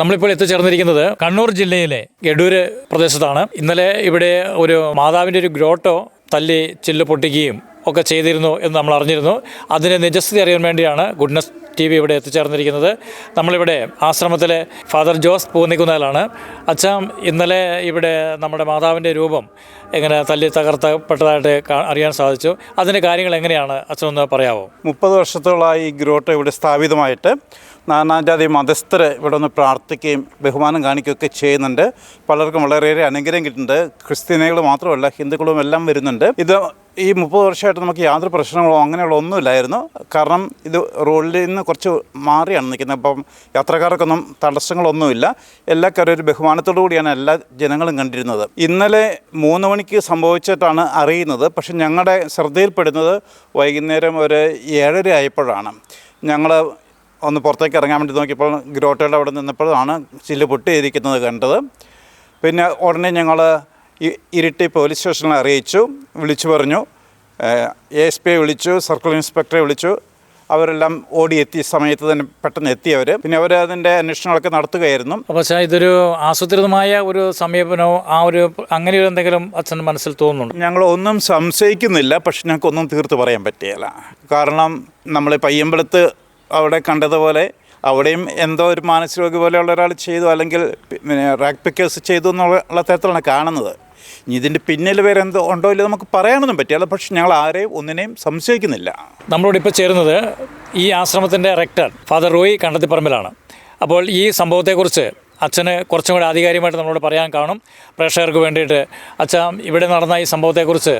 നമ്മളിപ്പോൾ എത്തിച്ചേർന്നിരിക്കുന്നത് കണ്ണൂർ ജില്ലയിലെ എടൂര് പ്രദേശത്താണ്. ഇന്നലെ ഇവിടെ ഒരു മാതാവിന്റെ ഒരു ഗ്രോട്ടോ തല്ലി ചില്ല് പൊട്ടിക്കുകയും ഒക്കെ ചെയ്തിരുന്നു എന്ന് നമ്മൾ അറിഞ്ഞിരുന്നു. അതിന്റെ നിജസ്ഥിതി അറിയാൻ വേണ്ടിയാണ് ഗുഡ്നസ് ടി വി ഇവിടെ എത്തിച്ചേർന്നിരിക്കുന്നത്. നമ്മളിവിടെ ആശ്രമത്തിലെ ഫാദർ ജോസ് പൂന്നിക്കുന്നതിലാണ് അച്ഛാം ഇന്നലെ ഇവിടെ നമ്മുടെ മാതാവിന്റെ രൂപം എങ്ങനെ തല്ലി തകർത്തപ്പെട്ടതായിട്ട് അറിയാൻ സാധിച്ചു. അതിന്റെ കാര്യങ്ങൾ എങ്ങനെയാണ്? അച്ഛനൊന്ന് പറയാമോ മുപ്പത് വർഷത്തോളമായി ഈ ഗ്രോട്ട് ഇവിടെ സ്ഥാപിതമായിട്ട് നാനാജാതി മതസ്ഥർ ഇവിടെ ഒന്ന് പ്രാർത്ഥിക്കുകയും ബഹുമാനം കാണിക്കുകയൊക്കെ ചെയ്യുന്നുണ്ട്. പലർക്കും വളരെയേറെ അനുഗ്രഹം കിട്ടുന്നുണ്ട്. ക്രിസ്ത്യാനികൾ മാത്രമല്ല ഹിന്ദുക്കളും എല്ലാം വരുന്നുണ്ട്. ഇത് ഈ മുപ്പത് വർഷമായിട്ട് നമുക്ക് യാതൊരു പ്രശ്നങ്ങളോ അങ്ങനെയുള്ള ഒന്നുമില്ലായിരുന്നു. കാരണം ഇത് റോഡിൽ നിന്ന് കുറച്ച് മാറിയാണ് നിൽക്കുന്നത്. അപ്പം യാത്രക്കാർക്കൊന്നും തടസ്സങ്ങളൊന്നുമില്ല. എല്ലാ കാര്യം ഒരു ബഹുമാനത്തോടു കൂടിയാണ് എല്ലാ ജനങ്ങളും കണ്ടിരുന്നത്. ഇന്നലെ മൂന്ന് മണിക്ക് സംഭവിച്ചിട്ടാണ് അറിയുന്നത്. പക്ഷെ ഞങ്ങളുടെ ശ്രദ്ധയിൽപ്പെടുന്നത് വൈകുന്നേരം ഒരു ഏഴര ആയപ്പോഴാണ്. ഞങ്ങൾ ഒന്ന് പുറത്തേക്ക് ഇറങ്ങാൻ വേണ്ടി നോക്കിയപ്പോൾ ഗ്രോട്ടയുടെ അവിടെ നിന്നപ്പോഴാണ് ചില്ല് പൊട്ടിയിരിക്കുന്നത് കണ്ടത്. പിന്നെ ഉടനെ ഞങ്ങൾ ഇരിട്ടി പോലീസ് സ്റ്റേഷനിൽ അറിയിച്ചു വിളിച്ചു പറഞ്ഞു. എ എസ് പിയെ വിളിച്ചു സർക്കിൾ ഇൻസ്പെക്ടറെ വിളിച്ചു. അവരെല്ലാം ഓടി എത്തിയ സമയത്ത് തന്നെ പെട്ടെന്ന് എത്തിയവർ പിന്നെ അവർ അതിന്റെ അന്വേഷണങ്ങളൊക്കെ നടത്തുകയായിരുന്നു. അപ്പോൾ അച്ഛാ ഇതൊരു ആസൂത്രിതമായ ഒരു സമീപനമോ ആ ഒരു അങ്ങനെ ഒരു എന്തെങ്കിലും അച്ഛൻ മനസ്സിൽ തോന്നുന്നുണ്ട്? ഞങ്ങൾ ഒന്നും സംശയിക്കുന്നില്ല പക്ഷെ ഞങ്ങൾക്ക് ഒന്നും തീർത്ത് പറയാൻ പറ്റിയല്ല. കാരണം നമ്മൾ പയ്യമ്പലത്ത് അവിടെ കണ്ടതുപോലെ അവിടെയും എന്തോ ഒരു മാനസിക പോലെയുള്ള ഒരാൾ ചെയ്തു അല്ലെങ്കിൽ റാക്ക് പിക്കേഴ്സ് ചെയ്തു എന്നുള്ള തരത്തിലാണ് കാണുന്നത്. ഇനി ഇതിന്റെ പിന്നിൽ വേറെ എന്തോ ഉണ്ടോ ഇല്ല നമുക്ക് പറയാനൊന്നും പറ്റില്ല. പക്ഷെ ഞങ്ങൾ ആരെയും ഒന്നിനെയും സംശയിക്കുന്നില്ല. നമ്മളോട് ഇപ്പോൾ ചേരുന്നത് ഈ ആശ്രമത്തിന്റെ റെക്ടർ ഫാദർ റോയി കണ്ടത്തിപ്പറമ്പിലാണ്. അപ്പോൾ ഈ സംഭവത്തെക്കുറിച്ച് അച്ഛന് കുറച്ചും കൂടി ആധികാരികമായിട്ട് നമ്മളോട് പറയാൻ കാണും. പ്രേക്ഷകർക്ക് വേണ്ടിയിട്ട് അച്ഛൻ ഇവിടെ നടന്ന ഈ സംഭവത്തെക്കുറിച്ച്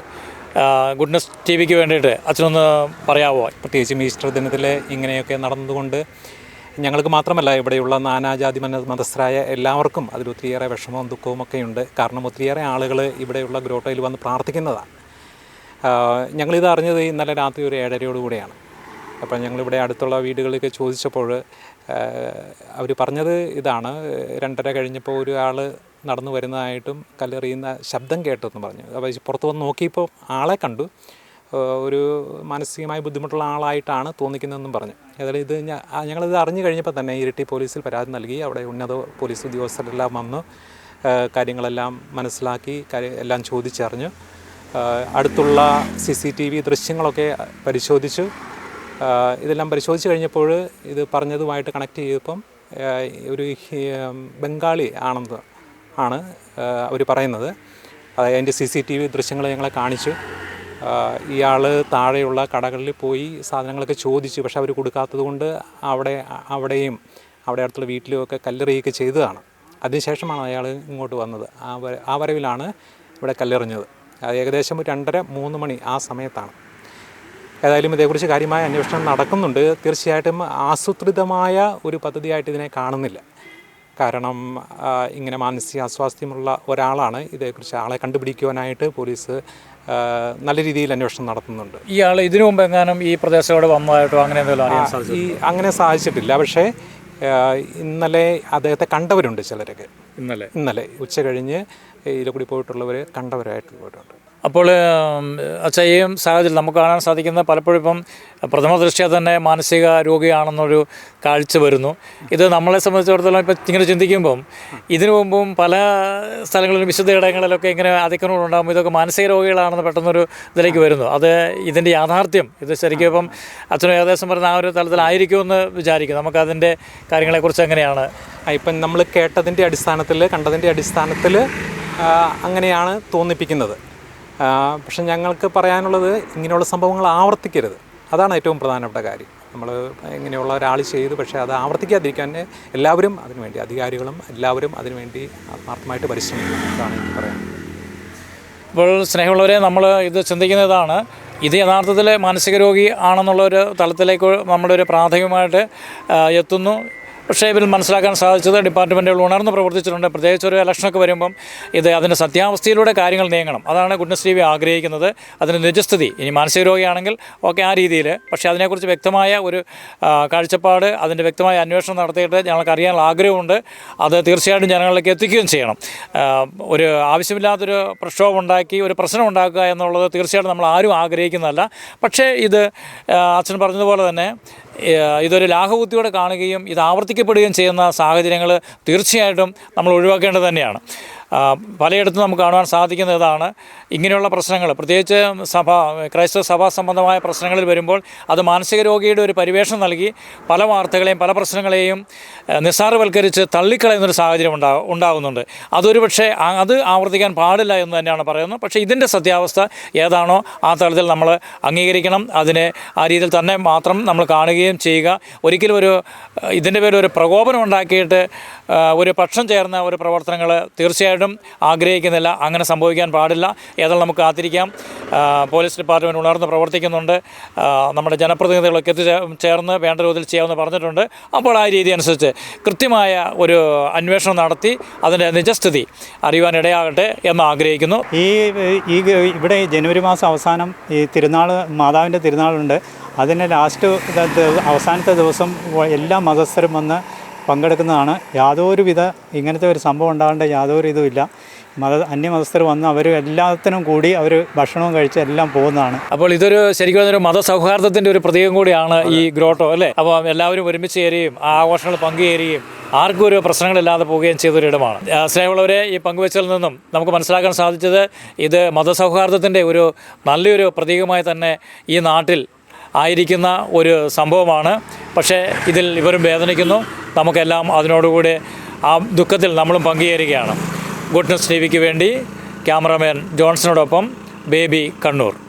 ഗുഡ്നസ് ടി വിക്ക് വേണ്ടിയിട്ട് അച്ഛനൊന്ന് പറയാമോ പ്രത്യേകിച്ചും ഈസ്റ്റർ ദിനത്തിൽ ഇങ്ങനെയൊക്കെ നടന്നതുകൊണ്ട് ഞങ്ങൾക്ക് മാത്രമല്ല ഇവിടെയുള്ള നാനാജാതി മന മതസ്ഥരായ എല്ലാവർക്കും അതിലൊത്തിരിയേറെ വിഷമവും ദുഃഖവും ഒക്കെ ഉണ്ട് കാരണം ഒത്തിരിയേറെ ആളുകൾ ഇവിടെയുള്ള ഗ്രോട്ടയിൽ വന്ന് പ്രാർത്ഥിക്കുന്നതാണ്. ഞങ്ങളിത് അറിഞ്ഞത് ഇന്നലെ രാത്രി ഒരു ഏഴരയോട് കൂടിയാണ്. അപ്പോൾ ഞങ്ങളിവിടെ അടുത്തുള്ള വീടുകളിലൊക്കെ ചോദിച്ചപ്പോൾ അവർ പറഞ്ഞത് ഇതാണ്. രണ്ടര കഴിഞ്ഞപ്പോൾ ഒരാൾ നടന്നു വരുന്നതായിട്ടും കല്ലെറിയുന്ന ശബ്ദം കേട്ടെന്ന് പറഞ്ഞു. അപ്പോൾ പുറത്ത് വന്ന് നോക്കിയപ്പോൾ ആളെ കണ്ടു. ഒരു മാനസികമായി ബുദ്ധിമുട്ടുള്ള ആളായിട്ടാണ് തോന്നിക്കുന്നതെന്നും പറഞ്ഞു. ഏതായാലും ഇത് ഞങ്ങളിത് അറിഞ്ഞു കഴിഞ്ഞപ്പോൾ തന്നെ ഇരിട്ടി പോലീസിൽ പരാതി നൽകി. അവിടെ ഉന്നത പോലീസ് ഉദ്യോഗസ്ഥരെല്ലാം വന്ന്. കാര്യങ്ങളെല്ലാം മനസ്സിലാക്കി എല്ലാം ചോദിച്ചറിഞ്ഞു. അടുത്തുള്ള സി സി ടി വി ദൃശ്യങ്ങളൊക്കെ പരിശോധിച്ചു. ഇതെല്ലാം പരിശോധിച്ച് കഴിഞ്ഞപ്പോൾ ഇത് പറഞ്ഞതുമായിട്ട് കണക്ട് ചെയ്തപ്പം ഒരു ബംഗാളി ആണെന്ന് ആണ് അവർ പറയുന്നത്. അതിന്റെ സി സി ടി വി ദൃശ്യങ്ങൾ ഞങ്ങളെ കാണിച്ചു. ഇയാൾ താഴെയുള്ള കടകളിൽ പോയി സാധനങ്ങളൊക്കെ ചോദിച്ചു. പക്ഷെ അവർ കൊടുക്കാത്തത് കൊണ്ട് അവിടെ അവിടെയും അവിടെ അടുത്തുള്ള വീട്ടിലും ഒക്കെ കല്ലെറിയൊക്കെ ചെയ്തതാണ്. അതിനുശേഷമാണ് അയാൾ ഇങ്ങോട്ട് വന്നത്. ആ ആ വരവിലാണ് ഇവിടെ കല്ലെറിഞ്ഞത്. ഏകദേശം രണ്ടര മൂന്ന് മണി ആ സമയത്താണ്. ഏതായാലും ഇതേക്കുറിച്ച് കാര്യമായ അന്വേഷണം നടക്കുന്നുണ്ട്. തീർച്ചയായിട്ടും ആസൂത്രിതമായ ഒരു പദ്ധതിയായിട്ട് ഇതിനെ കാണുന്നില്ല. കാരണം ഇങ്ങനെ മാനസിക അസ്വാസ്ഥ്യമുള്ള ഒരാളാണ് ഇതേക്കുറിച്ച് ആളെ കണ്ടുപിടിക്കുവാനായിട്ട് പോലീസ് നല്ല രീതിയിൽ അന്വേഷണം നടത്തുന്നുണ്ട്. ഇയാൾ ഇതിനു മുമ്പ് എങ്ങാനും ഈ പ്രദേശത്തോടെ വന്നതായിട്ടോ അങ്ങനെ എന്തെങ്കിലും അറിയാൻ സാധിച്ചു ഈ അങ്ങനെ സാധിച്ചിട്ടില്ല. പക്ഷേ ഇന്നലെ അദ്ദേഹത്തെ കണ്ടവരുണ്ട് ചിലരൊക്കെ. ഇന്നലെ. ഇന്നലെ. ഉച്ച കഴിഞ്ഞ് ഇതിൽ കൂടി പോയിട്ടുള്ളവർ കണ്ടവരായിട്ട് പോയിട്ടുണ്ട്. അപ്പോൾ അച്ഛ അച്ഛാ ഈ സാഹചര്യം നമുക്ക് കാണാൻ സാധിക്കുന്ന പലപ്പോഴും ഇപ്പം പ്രഥമ ദൃഷ്ട്യാ തന്നെ മാനസിക രോഗിയാണെന്നൊരു കാഴ്ച വരുന്നു. ഇത് നമ്മളെ സംബന്ധിച്ചിടത്തോളം ഇപ്പം ഇങ്ങനെ ചിന്തിക്കുമ്പം ഇതിനു മുമ്പും പല സ്ഥലങ്ങളിലും വിശുദ്ധ ഇടങ്ങളിലൊക്കെ ഇങ്ങനെ അതിക്രമങ്ങളുണ്ടാകുമ്പോൾ ഇതൊക്കെ മാനസിക രോഗികളാണെന്ന് പെട്ടെന്നൊരു ഇതിലേക്ക് വരുന്നു. അത് ഇതിന്റെ യാഥാർത്ഥ്യം. ഇത് ശരിക്കും ഇപ്പം അച്ഛനും ഏകദേശം പറയുന്ന ആ ഒരു തലത്തിലായിരിക്കുമെന്ന് വിചാരിക്കും നമുക്കതിന്റെ കാര്യങ്ങളെക്കുറിച്ച് എങ്ങനെയാണ് ഇപ്പം നമ്മൾ കേട്ടതിന്റെ അടിസ്ഥാനത്തിൽ കണ്ടതിന്റെ അടിസ്ഥാനത്തിൽ അങ്ങനെയാണ് തോന്നിപ്പിക്കുന്നത്. പക്ഷെ ഞങ്ങൾക്ക് പറയാനുള്ളത് ഇങ്ങനെയുള്ള സംഭവങ്ങൾ ആവർത്തിക്കരുത്. അതാണ് ഏറ്റവും പ്രധാനപ്പെട്ട കാര്യം. നമ്മൾ ഇങ്ങനെയുള്ള ഒരാൾ ചെയ്തു പക്ഷേ അത് ആവർത്തിക്കാതിരിക്കാൻ എല്ലാവരും അതിനുവേണ്ടി അധികാരികളും എല്ലാവരും അതിനുവേണ്ടി ആത്മാർത്ഥമായിട്ട് പരിശ്രമിക്കണം എന്നാണ് എനിക്ക് പറയാനുള്ളത്. ഇപ്പോൾ സ്നേഹമുള്ളവരെ നമ്മൾ ഇത് ചിന്തിക്കുന്നതാണ് ഇത് യഥാർത്ഥത്തിൽ മാനസിക രോഗി ആണെന്നുള്ള ഒരു തലത്തിലേക്ക് നമ്മുടെ ഒരു പ്രാഥമികമായിട്ട് എത്തുന്നു. പക്ഷേ ഇതിൽ മനസ്സിലാക്കാൻ സാധിച്ചത് ഡിപ്പാർട്ട്മെന്റുകൾ ഉണർന്ന് പ്രവർത്തിച്ചിട്ടുണ്ട്. പ്രത്യേകിച്ച് ഒരു ഇലക്ഷനൊക്കെ വരുമ്പം ഇത് അതിന്റെ സത്യാവസ്ഥയിലൂടെ കാര്യങ്ങൾ നീങ്ങണം. അതാണ് ഗുഡ്നസ് ആഗ്രഹിക്കുന്നത്. അതിന്റെ നിജസ്ഥിതി ഇനി മാനസിക രോഗിയാണെങ്കിൽ ഓക്കെ ആ രീതിയിൽ. പക്ഷേ അതിനെക്കുറിച്ച് വ്യക്തമായ ഒരു കാഴ്ചപ്പാട് അതിന്റെ വ്യക്തമായ അന്വേഷണം നടത്തിയിട്ട് ഞങ്ങൾക്ക് അറിയാനുള്ള ആഗ്രഹമുണ്ട്. അത് തീർച്ചയായിട്ടും ജനങ്ങളിലേക്ക് എത്തിക്കുകയും ചെയ്യണം. ഒരു ആവശ്യമില്ലാത്തൊരു പ്രക്ഷോഭം ഉണ്ടാക്കി ഒരു പ്രശ്നം ഉണ്ടാക്കുക എന്നുള്ളത് തീർച്ചയായിട്ടും നമ്മൾ ആരും ആഗ്രഹിക്കുന്നതല്ല. പക്ഷേ ഇത് അച്ഛൻ പറഞ്ഞതുപോലെ തന്നെ ഇതൊരു ലാഘബുദ്ധിയോടെ കാണുകയും ഇത് ആവർത്തിക്കപ്പെടുകയും ചെയ്യുന്ന സാഹചര്യങ്ങൾ തീർച്ചയായിട്ടും നമ്മൾ ഒഴിവാക്കേണ്ടത് തന്നെയാണ്. പലയിടത്തും നമുക്ക് കാണുവാൻ സാധിക്കുന്ന ഇതാണ്. ഇങ്ങനെയുള്ള പ്രശ്നങ്ങൾ പ്രത്യേകിച്ച് സഭ ക്രൈസ്തവ സഭാ സംബന്ധമായ പ്രശ്നങ്ങളിൽ വരുമ്പോൾ അത് മാനസിക രോഗിയുടെ ഒരു പരിവേഷം നൽകി പല വാർത്തകളെയും പല പ്രശ്നങ്ങളെയും നിസ്സാരവൽക്കരിച്ച് തള്ളിക്കളയുന്നൊരു സാഹചര്യം ഉണ്ടാ ഉണ്ടാകുന്നുണ്ട്. അതൊരു പക്ഷേ അത് ആവർത്തിക്കാൻ പാടില്ല എന്ന് തന്നെയാണ് പറയുന്നത്. പക്ഷേ ഇതിന്റെ സത്യാവസ്ഥ ഏതാണോ ആ തലത്തിൽ നമ്മൾ അംഗീകരിക്കണം. അതിനെ ആ രീതിയിൽ തന്നെ മാത്രം നമ്മൾ കാണുകയും ചെയ്യുക. ഒരിക്കലും ഒരു ഇതിന്റെ പേരിൽ ഒരു പ്രകോപനം ഉണ്ടാക്കിയിട്ട് ഒരു പക്ഷം ചേർന്ന ഒരു പ്രവർത്തനങ്ങൾ തീർച്ചയായിട്ടും ആഗ്രഹിക്കുന്നില്ല. അങ്ങനെ സംഭവിക്കാൻ പാടില്ല. ഏതായാലും നമുക്ക് കാത്തിരിക്കാം. പോലീസ് ഡിപ്പാർട്ട്മെന്റ് ഉണർന്ന് പ്രവർത്തിക്കുന്നുണ്ട്. നമ്മുടെ ജനപ്രതിനിധികളൊക്കെ എത്തി ചേർന്ന് വേണ്ട രൂപത്തിൽ ചെയ്യാമെന്ന് പറഞ്ഞിട്ടുണ്ട്. അപ്പോൾ ആ രീതി അനുസരിച്ച് കൃത്യമായ ഒരു അന്വേഷണം നടത്തി അതിന്റെ നിജസ്ഥിതി അറിയുവാനിടയാകട്ടെ എന്ന് ആഗ്രഹിക്കുന്നു. ഈ ഈ ഇവിടെ ജനുവരി മാസം അവസാനം ഈ തിരുനാൾ മാതാവിന്റെ തിരുനാളുണ്ട്. അതിന്റെ ലാസ്റ്റ് അവസാനത്തെ ദിവസം എല്ലാ മതസ്ഥരും വന്ന് പങ്കെടുക്കുന്നതാണ്. യാതൊരുവിധ ഇങ്ങനത്തെ ഒരു സംഭവം ഉണ്ടാകേണ്ട യാതൊരു ഇതുമില്ല മത അന്യമതസ്ഥർ വന്ന് അവർ എല്ലാത്തിനും കൂടി അവർ ഭക്ഷണവും കഴിച്ച് എല്ലാം പോകുന്നതാണ്. അപ്പോൾ ഇതൊരു ശരിക്കും ഒരു മതസൗഹാർദ്ദത്തിന്റെ ഒരു പ്രതീകം കൂടിയാണ് ഈ ഗ്രോട്ടോ അല്ലേ? അപ്പോൾ എല്ലാവരും ഒരുമിച്ച് ചേരുകയും ആ ആഘോഷങ്ങൾ പങ്കുചേരുകയും ആർക്കും ഒരു പ്രശ്നങ്ങളില്ലാതെ പോവുകയും ചെയ്തൊരിടമാണ്. സ്നേഹമുള്ളവരെ ഈ പങ്കുവച്ചതിൽ നിന്നും നമുക്ക് മനസ്സിലാക്കാൻ സാധിച്ചത് ഇത് മതസൗഹാർദ്ദത്തിന്റെ ഒരു നല്ലൊരു പ്രതീകമായി തന്നെ ഈ നാട്ടിൽ ആയിരിക്കുന്ന ഒരു സംഭവമാണ്. പക്ഷേ ഇതിൽ ഇവരും വേദനിക്കുന്നു. നമുക്കെല്ലാം അതിനോടുകൂടി ആ ദുഃഖത്തിൽ നമ്മളും പങ്കുചേരുകയാണ്. ഗുഡ്നസ് ടി വിക്ക് വേണ്ടി ക്യാമറാമാൻ ജോൺസണോടൊപ്പം ബേബി കണ്ണൂർ.